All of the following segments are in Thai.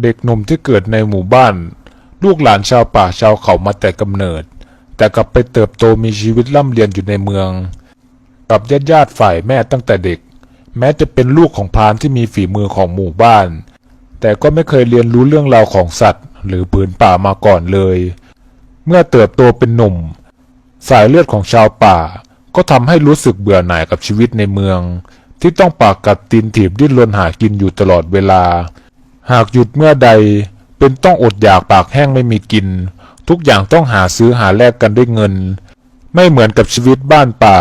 เด็กหนุ่มที่เกิดในหมู่บ้าน ลูกหลานชาวป่าชาวเขามาแต่กำเนิด แต่กลับไปเติบโตมีชีวิตร่ำเรียนอยู่ในเมือง กับญาติญาติฝ่ายแม่ตั้งแต่เด็ก แม้จะเป็นลูกของพรานที่มีฝีมือของหมู่บ้าน แต่ก็ไม่เคยเรียนรู้เรื่องราวของสัตว์ หรือผืนป่ามาก่อนเลย เมื่อเติบโตเป็นหนุ่ม สายเลือดของชาวป่า ก็ทำให้รู้สึกเบื่อหน่ายกับชีวิตในเมือง ที่ต้องปากกัดตีนถีบดิ้นรนหากินอยู่ตลอดเวลา หากหยุดเมื่อใดเป็นต้องอดอยากปากแห้งไม่มีกิน ทุกอย่างต้องหาซื้อหาแลกกันด้วยเงิน ไม่เหมือนกับชีวิตบ้านป่า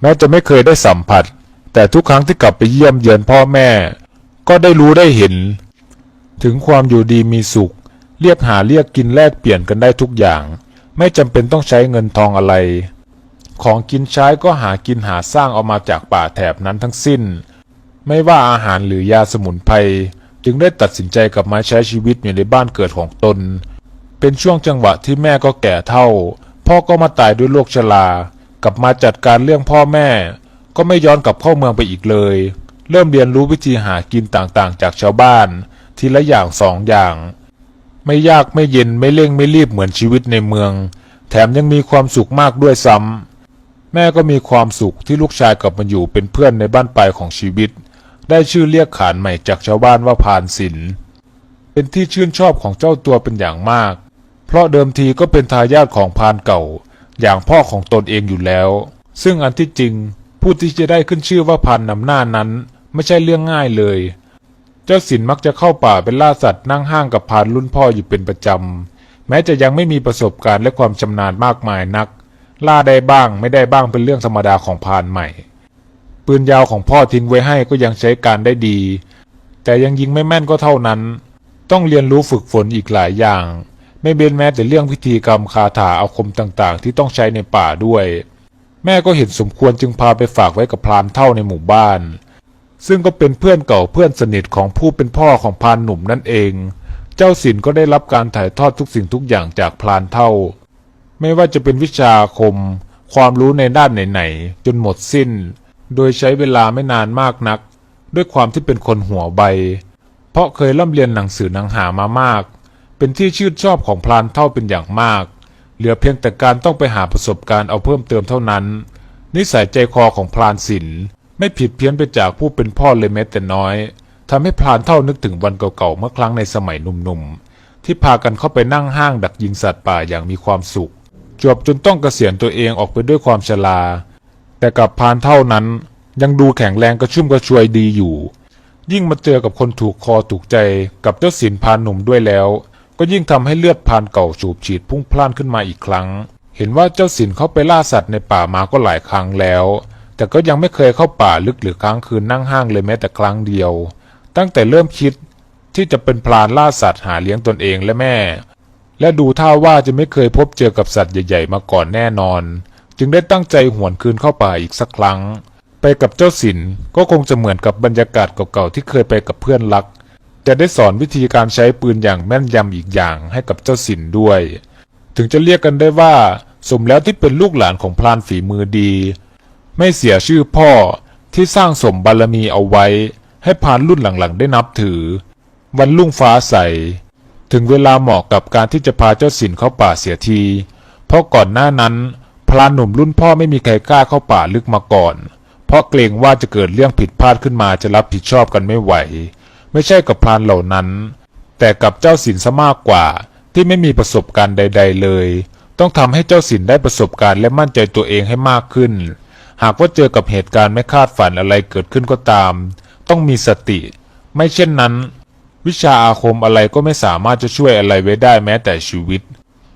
แม้จะไม่เคยได้สัมผัส แต่ทุกครั้งที่กลับไปเยี่ยมเยือนพ่อแม่ ก็ได้รู้ได้เห็น ถึงความอยู่ดีมีสุข เรียกหาเรียกกินแลกเปลี่ยนกันได้ทุกอย่าง ไม่จำเป็นต้องใช้เงินทองอะไร ของกินใช้ก็หากินหาสร้างเอามาจากป่าแถบนั้นทั้งสิ้น ไม่ว่าอาหารหรือยาสมุนไพร จึงได้ตัดสินใจกลับมาใช้ชีวิตอยู่ในบ้านเกิดของตน เป็นช่วงจังหวะที่แม่ก็แก่เท่า พ่อก็มาตายด้วยโรคชรากลับมาจัดการเรื่องพ่อแม่ ก็ไม่ย้อนกลับเข้าเมืองไปอีกเลย เริ่มเรียนรู้วิธีหากินต่างๆ จากชาวบ้าน ทีละอย่างสองอย่าง ไม่ยากไม่เย็นไม่เร่งไม่รีบเหมือนชีวิตในเมือง แถมยังมีความสุขมากด้วยซ้ำแม่ก็มีความสุขที่ลูกชายกลับมาอยู่เป็นเพื่อนในบ้านปลายของชีวิต ได้ชื่อเรียกขานใหม่จากชาวบ้านว่าพานศิลป์เป็นที่ชื่นชอบของเจ้าตัวเป็นอย่างมาก เพราะเดิมทีก็เป็นทายาทของพานเก่า อย่างพ่อของตนเองอยู่แล้ว ซึ่งอันที่จริง ผู้ที่จะได้ขึ้นชื่อว่าพานนำหน้านั้น ไม่ใช่เรื่องง่ายเลย เจ้าสินมักจะเข้าป่าเป็นล่าสัตว์นั่งห้างกับพานรุ่นพ่ออยู่เป็นประจำแม้จะยังไม่มีประสบการณ์และความชำนาญมากมายนัก ล่าได้บ้างไม่ได้บ้างเป็นเรื่องธรรมดาของพานใหม่ ปืนยาวของพ่อทิ้งไว้ให้ก็ยังใช้การได้ดี แต่ยังยิงไม่แม่นก็เท่านั้น ต้องเรียนรู้ฝึกฝนอีกหลายอย่าง ไม่เบนแม้แต่เรื่องพิธีกรรมคาถาอาคมต่างๆ ที่ต้องใช้ในป่าด้วย แม่ก็เห็นสมควรจึงพาไปฝากไว้กับพรานเท่าในหมู่บ้าน ซึ่งก็เป็นเพื่อนเก่าเพื่อนสนิทของผู้เป็นพ่อของพรานหนุ่มนั่นเอง เจ้าสินก็ได้รับการถ่ายทอดทุกสิ่งทุกอย่างจากพรานเท่า ไม่ว่าจะเป็นวิชาอาคม ความรู้ในด้านไหนๆจนหมดสิ้น โดยใช้เวลาไม่นานมากนัก ด้วยความที่เป็นคนหัวใบ เพราะเคยร่ำเรียนหนังสือหนังหามามาก เป็นที่ชื่นชอบของพรานเท่าเป็นอย่างมาก เหลือเพียงแต่การต้องไปหาประสบการณ์เอาเพิ่มเติมเท่านั้น นิสัยใจคอของพรานศิลป์ไม่ผิดเพี้ยนไปจากผู้เป็นพ่อเลยแม้แต่น้อยทำให้พรานเท่านึกถึงวันเก่าๆเมื่อครั้งในสมัยหนุ่มๆ ที่พากันเข้าไปนั่งห้างดักยิงสัตว์ป่าอย่างมีความสุข จวบจนต้องเกษียณตัวเองออกไปด้วยความชรา แต่กับพานเท่านั้น ยังดูแข็งแรงกระชุ่มกระชวยดีอยู่ ยิ่งมาเจอกับคนถูกคอถูกใจกับเจ้าสินพานหนุ่มด้วยแล้ว ก็ยิ่งทำให้เลือดพานเก่าสูบฉีดพุ่งพล่านขึ้นมาอีกครั้ง เห็นว่าเจ้าสินเขาไปล่าสัตว์ในป่ามาก็หลายครั้งแล้ว แต่ก็ยังไม่เคยเข้าป่าลึกหรือค้างคืนนั่งห้างเลยแม้แต่ครั้งเดียว ตั้งแต่เริ่มคิดที่จะเป็นพลานล่าสัตว์หาเลี้ยงตนเองและแม่ และดูท่าว่าจะไม่เคยพบเจอกับสัตว์ใหญ่ ๆ มาก่อนแน่นอน จึงได้ตั้งใจหวนคืนเข้าป่าอีกสักครั้ง ไปกับเจ้าสินก็คงจะเหมือนกับบรรยากาศเก่าๆที่เคยไปกับเพื่อนรัก จะได้สอนวิธีการใช้ปืนอย่างแม่นยำอีกอย่างให้กับเจ้าสินด้วย ถึงจะเรียกกันได้ว่า สมแล้วที่เป็นลูกหลานของพลานฝีมือดี ไม่เสียชื่อพ่อที่สร้างสมบารมีเอาไว้ ให้พานรุ่นหลังๆได้นับถือ วันลุ่งฟ้าใสถึงเวลาเหมาะกับการที่จะพาเจ้าสินเข้าป่าเสียที เพราะก่อนหน้านั้น พลานหนุ่มรุ่นพ่อไม่มีใครกล้าเข้าป่าลึกมาก่อน เพราะเกรงว่าจะเกิดเรื่องผิดพลาดขึ้นมาจะรับผิดชอบกันไม่ไหว ไม่ใช่กับพลานเหล่านั้น แต่กับเจ้าสินซะมากกว่าที่ไม่มีประสบการณ์ใด ๆ เลย ต้องทำให้เจ้าสินได้ประสบการณ์และมั่นใจตัวเองให้มากขึ้น หากว่าเจอกับเหตุการณ์ไม่คาดฝันอะไรเกิดขึ้นก็ตาม ต้องมีสติ ไม่เช่นนั้น วิชาอาคมอะไรก็ไม่สามารถจะช่วยอะไรไว้ได้แม้แต่ชีวิต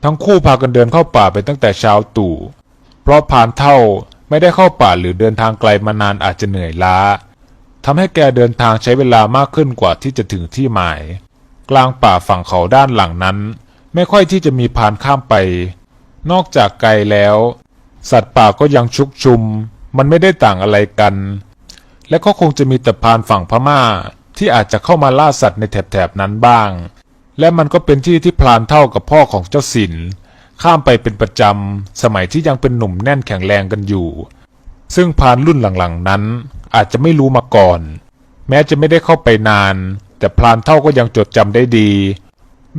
ทั้งคู่พากันเดินเข้าป่าไปตั้งแต่เช้าตู่ ราะพานเท่าไม่ได้เข้าป่าหรือเดินทางไกลมานานอาจจะเหนื่อยล้าทำให้แกเดินทางใช้เวลามากขึ้นกว่าที่จะถึงที่หมาย กลางป่าฝั่งเขาด้านหลังนั้น ไม่ค่อยที่จะมีพานข้ามไป นอกจากไกลแล้ว สัตว์ป่าก็ยังชุกชุม มันไม่ได้ต่างอะไรกัน และก็คงจะมีแต่พานฝั่งพม่าที่อาจจะเข้ามาล่าสัตว์ในแถบๆนั้นบ้าง และมันก็เป็นที่ที่พลานเท่ากับพ่อของเจ้าสิน ข้ามไปเป็นประจำ สมัยที่ยังเป็นหนุ่มแน่นแข็งแรงกันอยู่ ซึ่งพานรุ่นหลังๆนั้น อาจจะไม่รู้มาก่อน แม้จะไม่ได้เข้าไปนาน แต่พลานเท่าก็ยังจดจำได้ดี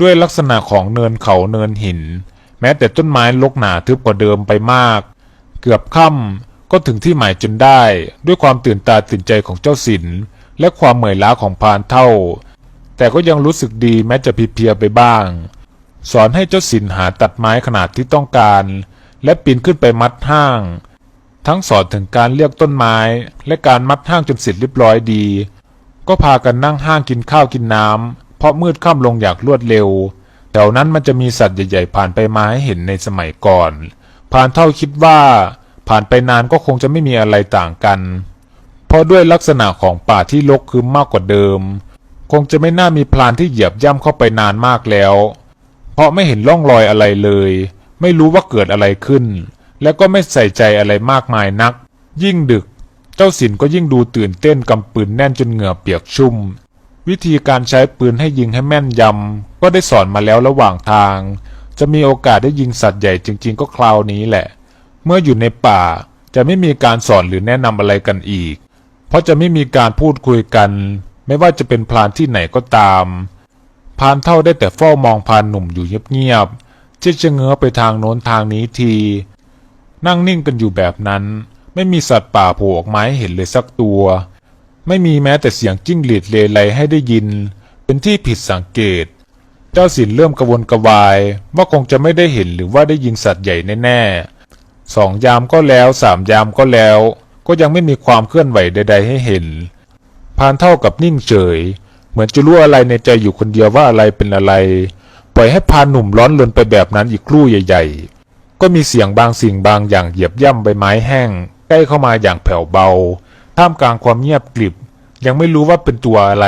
ด้วยลักษณะของเนินเขาเนินหิน แม้แต่ต้นไม้ลกหนาทึบกว่าเดิมไปมาก เกือบค่ำก็ถึงที่หมายจนได้ ด้วยความตื่นตาตื่นใจของเจ้าสินและความเหมื่อยล้าของพรานเท่า แต่ก็ยังรู้สึกดีแม้จะเพลียไปบ้าง สอนให้เจ้าสินหาตัดไม้ขนาดที่ต้องการ และปีนขึ้นไปมัดห้าง ทั้งสอนถึงการเลือกต้นไม้ และการมัดห้างจนเสร็จเรียบร้อยดี ก็พากันนั่งห้างกินข้าวกินน้ำเพราะมืดค่ำลงอย่างรวดเร็วแถวนั้นมันจะมีสัตว์ใหญ่ๆ ผ่านไปมาให้เห็นในสมัยก่อนพรานเท่าคิดว่า ผ่านไปนานก็คงจะไม่มีอะไรต่างกัน เพราะด้วยลักษณะของป่าที่รกคืมมากกว่าเดิม คงจะไม่น่ามีพลานที่เหยียบย่ำเข้าไปนานมากแล้ว ราะไม่เห็นร่องรอยอะไรเลย ไม่รู้ว่าเกิดอะไรขึ้น และก็ไม่ใส่ใจอะไรมากมายนัก ยิ่งดึก เจ้าสินก็ยิ่งดูตื่นเต้นกำปืนแน่นจนเหงื่อเปียกชุ่ม วิธีการใช้ปืนให้ยิงให้แม่นยำก็ได้สอนมาแล้วระหว่างทาง จะมีโอกาสได้ยิงสัตว์ใหญ่จริง ๆ ก็คราวนี้แหละ เมื่ออยู่ในป่าจะไม่มีการสอนหรือแนะนำอะไรกันอีก เพราะจะไม่มีการพูดคุยกัน ไม่ว่าจะเป็นพลานที่ไหนก็ตาม พานเท่าได้แต่เฝ้ามองพานหนุ่มอยู่เงียบๆเจ๊จะเงื้อไปทางโน้นทางนี้ที นั่งนิ่งกันอยู่แบบนั้น ไม่มีสัตว์ป่าโผล่ออกมาให้เห็นเลยสักตัว ไม่มีแม้แต่เสียงจิ้งหรีดเลไลให้ได้ยิน เป็นที่ผิดสังเกต เจ้าสินเริ่มกระวนกระวาย ว่าคงจะไม่ได้เห็นหรือว่าได้ยินสัตว์ใหญ่แน่ๆสองยามก็แล้วสามยามก็แล้ว ก็ยังไม่มีความเคลื่อนไหวใด ๆ ให้เห็นพานเท่ากับนิ่งเฉย เหมือนจะรู้อะไรในใจอยู่คนเดียวว่าอะไรเป็นอะไร ปล่อยให้พานหนุ่มร้อนลนไปแบบนั้นอีกครู่ใหญ่ ๆ ก็มีเสียงบางสิ่งบางอย่างเหยียบย่ำใบไม้แห้ง ใกล้เข้ามาอย่างแผ่วเบา ท่ามกลางความเงียบกริบ ยังไม่รู้ว่าเป็นตัวอะไร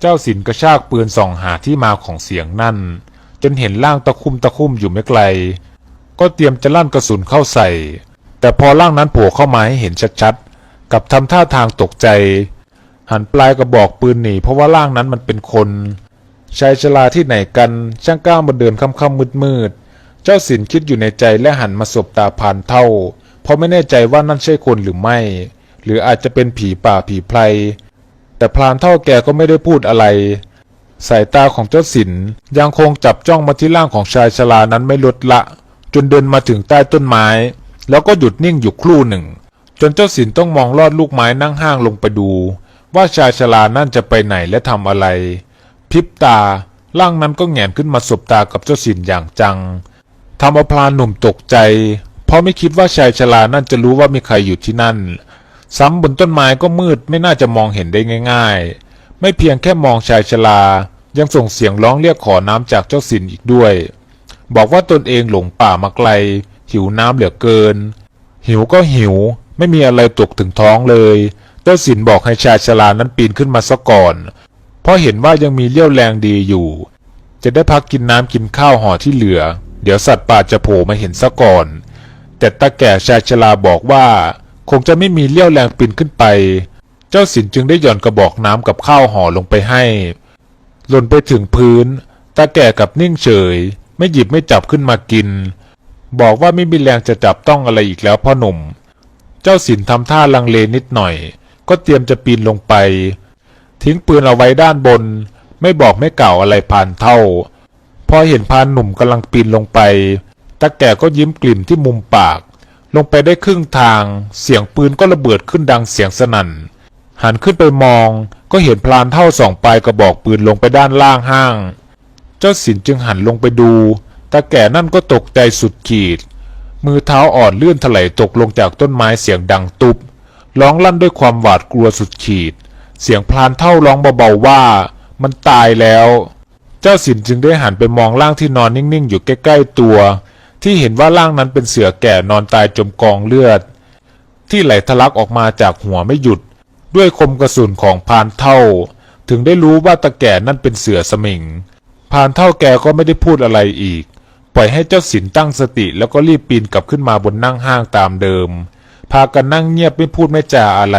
เจ้าสินกระชากปืนส่องหาที่มาของเสียงนั่น จนเห็นร่างตะคุ่มตะคุ่มอยู่ไม่ไกล ก็เตรียมจะลั่นกระสุนเข้าใส่ แต่พอร่างนั้นโผล่เข้ามาให้เห็นชัดๆกับทำท่าทางตกใจ หันปลายกระบอกปืนหนีเพราะว่าร่างนั้นมันเป็นคนชายชราที่ไหนกันช่างกล้ามาเดินค่ำๆมืดๆเจ้าสินคิดอยู่ในใจและหันมาสบตาพานเท่า เพราะไม่แน่ใจว่านั่นใช่คนหรือไม่ หรืออาจจะเป็นผีป่าผีไพรแต่พรานเท่าแกก็ไม่ได้พูดอะไร สายตาของเจ้าสินยังคงจับจ้องมาที่ร่างของชายชรานั้นไม่ลดละ จนเดินมาถึงใต้ต้นไม้ แล้วก็หยุดนิ่งอยู่ครู่หนึ่ง จนเจ้าสินต้องมองลอดลูกไม้นั่งห้างลงไปดู ว่าชายชรานั่นจะไปไหนและทำอะไร พริบตาร่างนั้นก็แหงนขึ้นมาสบตากับเจ้าสินอย่างจังทำเอาพลานหนุ่มตกใจ เพราะไม่คิดว่าชายชรานั่นจะรู้ว่ามีใครอยู่ที่นั่น ซ้ำบนต้นไม้ก็มืดไม่น่าจะมองเห็นได้ง่าย ๆ ไม่เพียงแค่มองชายชรายังส่งเสียงร้องเรียกขอน้ำจากเจ้าสินอีกด้วย บอกว่าตนเองหลงป่ามาไกล หิวน้ำเหลือเกิน หิวก็หิว ไม่มีอะไรตกถึงท้องเลย เจ้าสินบอกให้ชายชรานั้นปีนขึ้นมาซะก่อน เพราะเห็นว่ายังมีเลี้ยวแรงดีอยู่ จะได้พักกินน้ำกินข้าวห่อที่เหลือ เดี๋ยวสัตว์ป่าจะโผล่มาเห็นซะก่อน แต่ตาแก่ชายชราบอกว่า คงจะไม่มีเลี้ยวแรงปีนขึ้นไป เจ้าสินจึงได้หย่อนกระบอกน้ำกับข้าวห่อลงไปให้หล่นไปถึงพื้นตาแก่กับนิ่งเฉย ไม่หยิบไม่จับขึ้นมากิน บอกว่าไม่มีแรงจะจับต้องอะไรอีกแล้วพ่อหนุ่ม เจ้าสินทำท่าลังเลนิดหน่อย ก็เตรียมจะปีนลงไป ทิ้งปืนเอาไว้ด้านบน ไม่บอกไม่กล่าวอะไรผ่านเท่า พอเห็นพานหนุ่มกำลังปีนลงไปตาแก่ก็ยิ้มกลิ่มที่มุมปาก ลงไปได้ครึ่งทาง เสียงปืนก็ระเบิดขึ้นดังเสียงสนั่น หันขึ้นไปมองก็เห็นพลานเท่าสองปลายกระบอกปืนลงไปด้านล่างห้าง เจ้าสินจึงหันลงไปดูตาแก่นั่นก็ตกใจสุดขีด มือเท้าอ่อนเลื่อนถลายตกลงจากต้นไม้เสียงดังตุบ ร้องลั่นด้วยความหวาดกลัวสุดขีด เสียงพลานเท่าร้องเบาๆว่า มันตายแล้ว เจ้าสินจึงได้หันไปมองร่างที่นอนนิ่งๆ อยู่ใกล้ๆตัว ที่เห็นว่าร่างนั้นเป็นเสือแก่นอนตายจมกองเลือด ที่ไหลทะลักออกมาจากหัวไม่หยุด ด้วยคมกระสุนของพานเท่า ถึงได้รู้ว่าตาแก่นั่นเป็นเสือสมิงพานเท่าแกก็ไม่ได้พูดอะไรอีก ปล่อยให้เจ้าสินตั้งสติแล้วก็รีบปีนกลับขึ้นมาบนนั่งห้างตามเดิม พากันนั่งเงียบไม่พูดไม่จาอะไร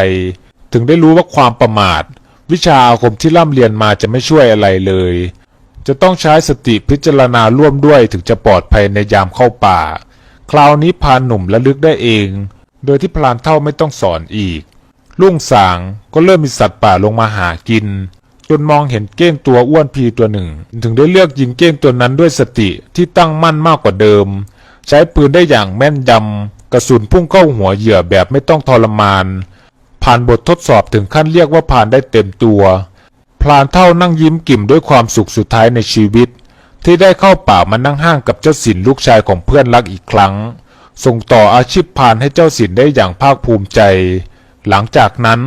ถึงได้รู้ว่าความประมาท วิชาอาคมที่ร่ำเรียนมาจะไม่ช่วยอะไรเลย จะต้องใช้สติพิจารณาร่วมด้วยถึงจะปลอดภัยในยามเข้าป่า คราวนี้พานหนุ่มระลึกได้เอง โดยที่พรานเท่าไม่ต้องสอนอีกรุ่งสางก็เริ่มมีสัตว์ป่าลงมาหากิน จนมองเห็นเก้งตัวอ้วนพีตัวหนึ่ง ถึงได้เลือกยิงเก้งตัวนั้นด้วยสติที่ตั้งมั่นมากกว่าเดิม ใช้ปืนได้อย่างแม่นยำ กระสุนพุ่งเข้าหัวเหยื่อแบบไม่ต้องทรมาน ผ่านบททดสอบถึงขั้นเรียกว่าผ่านได้เต็มตัว พลานเท่านั่งยิ้มกิ่มด้วยความสุขสุดท้ายในชีวิต ที่ได้เข้าป่ามานั่งห้างกับเจ้าสินลูกชายของเพื่อนรักอีกครั้ง ส่งต่ออาชีพพรานให้เจ้าสินได้อย่างภาคภูมิใจ หลังจากนั้น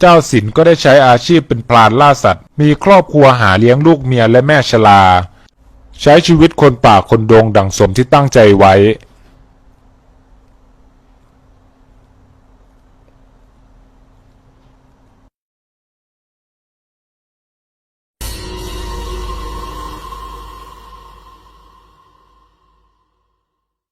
เจ้าสินก็ได้ใช้อาชีพเป็นพรานล่าสัตว์ มีครอบครัวหาเลี้ยงลูกเมียและแม่ชราใช้ชีวิตคนป่าคนดงดังสมที่ตั้งใจไว้